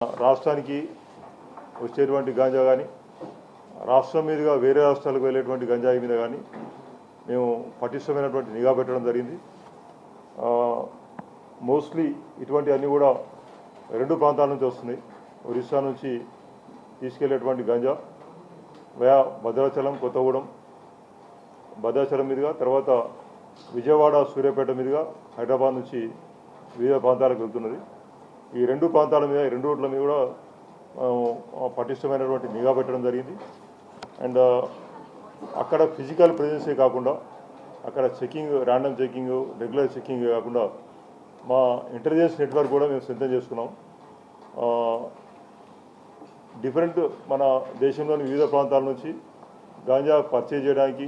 రాష్ట్రానికి వచ్చేటువంటి గాంజా కానీ రాష్ట్రం మీదుగా వేరే రాష్ట్రాలకు వెళ్ళేటువంటి గంజాయి మీద కానీ మేము పటిష్టమైనటువంటి నిఘా పెట్టడం జరిగింది. మోస్ట్లీ ఇటువంటి అన్నీ కూడా రెండు ప్రాంతాల నుంచి వస్తున్నాయి. ఒరిస్సా నుంచి తీసుకెళ్ళేటువంటి గంజా వయా భద్రాచలం కొత్తగూడెం భద్రాచలం మీదుగా తర్వాత విజయవాడ సూర్యాపేట మీదుగా హైదరాబాద్ నుంచి వివిధ ప్రాంతాలకు వెళ్తున్నది. ఈ రెండు ప్రాంతాల మీద రెండు రోడ్ల మీద కూడా పటిష్టమైనటువంటి నిఘా పెట్టడం జరిగింది. అండ్ అక్కడ ఫిజికల్ ప్రెజెన్సే కాకుండా అక్కడ checking random checking regular checking కాకుండా మా ఇంటెలిజెన్స్ నెట్వర్క్ కూడా మేము సిద్ధం చేసుకున్నాం. డిఫరెంట్ మన దేశంలోని వివిధ ప్రాంతాల నుంచి గాంజా పర్చేజ్ చేయడానికి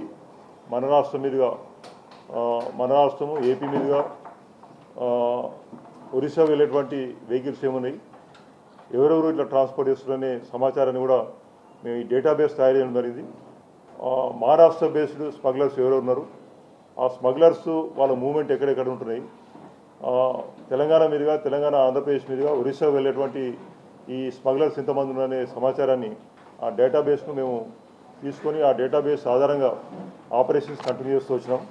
మన రాష్ట్రం మీదుగా మన రాష్ట్రము ఏపీ మీదుగా ఒరిస్సా వెళ్ళేటువంటి వెహికల్స్ ఏమున్నాయి? ఎవరెవరు ఇట్లా ట్రాన్స్పోర్ట్ చేస్తున్నారనే సమాచారాన్ని కూడా మేము ఈ డేటాబేస్ తయారు చేయడం జరిగింది. మహారాష్ట్ర బేస్డ్ స్మగ్లర్స్ ఎవరెవరు ఉన్నారు? ఆ స్మగ్లర్స్ వాళ్ళ మూమెంట్ ఎక్కడెక్కడ ఉంటున్నాయి? తెలంగాణ మీదుగా తెలంగాణ ఆంధ్రప్రదేశ్ మీదుగా ఒరిస్సా వెళ్ళేటువంటి ఈ స్మగ్లర్స్ ఎంతమంది ఉన్నారనే సమాచారాన్ని ఆ డేటాబేస్ను మేము తీసుకొని ఆ డేటాబేస్ ఆధారంగా ఆపరేషన్స్ కంటిన్యూ చేస్తూ వచ్చినాం.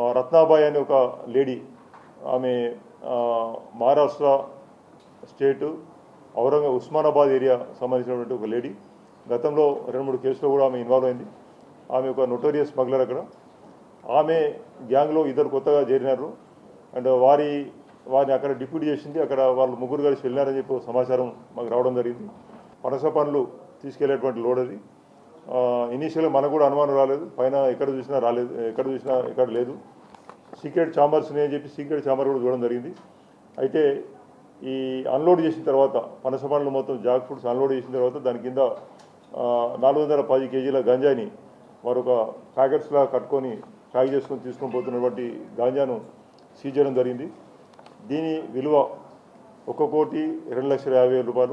ఆ, రత్నాబాయి అనే ఒక లేడీ ఆమె మహారాష్ట్ర స్టేటు ఔరంగా ఉస్మానాబాద్ ఏరియా సంబంధించినటువంటి ఒక లేడీ. గతంలో రెండు మూడు కేసులో కూడా ఆమె ఇన్వాల్వ్ అయింది. ఆమె ఒక నొటోరియస్ స్మగ్లర్ అక్కడ. ఆమె గ్యాంగ్లో ఇద్దరు కొత్తగా చేరినారు. అండ్ వారి వారిని అక్కడ డిప్యూటీ చేసింది. అక్కడ వాళ్ళు ముగ్గురు కలిసి వెళ్ళినారని చెప్పి సమాచారం మాకు రావడం జరిగింది. పనస పనులు తీసుకెళ్ళేటువంటి లోడ్ అది. ఇనీషియల్గా మనకు కూడా అనుమానం రాలేదు. పైన ఎక్కడ చూసినా రాలేదు ఎక్కడ చూసినా ఎక్కడ లేదు. సీక్రెట్ ఛాంబర్స్ అని చెప్పి సీక్రెట్ ఛాంబర్ కూడా చూడడం జరిగింది. అయితే ఈ అన్లోడ్ చేసిన తర్వాత పనస పండ్లు మొత్తం జాక్ ఫ్రూట్స్ అన్లోడ్ చేసిన తర్వాత దాని కింద నాలుగు వందల పది కేజీల గంజాని వారు ఒక ప్యాకెట్స్లా కట్టుకొని ప్యాక్ చేసుకొని తీసుకొని పోతున్నటువంటి గాంజాను సీజ్ చేయడం జరిగింది. దీని విలువ ఒక కోటి రెండు లక్షల యాభై వేల రూపాయలు.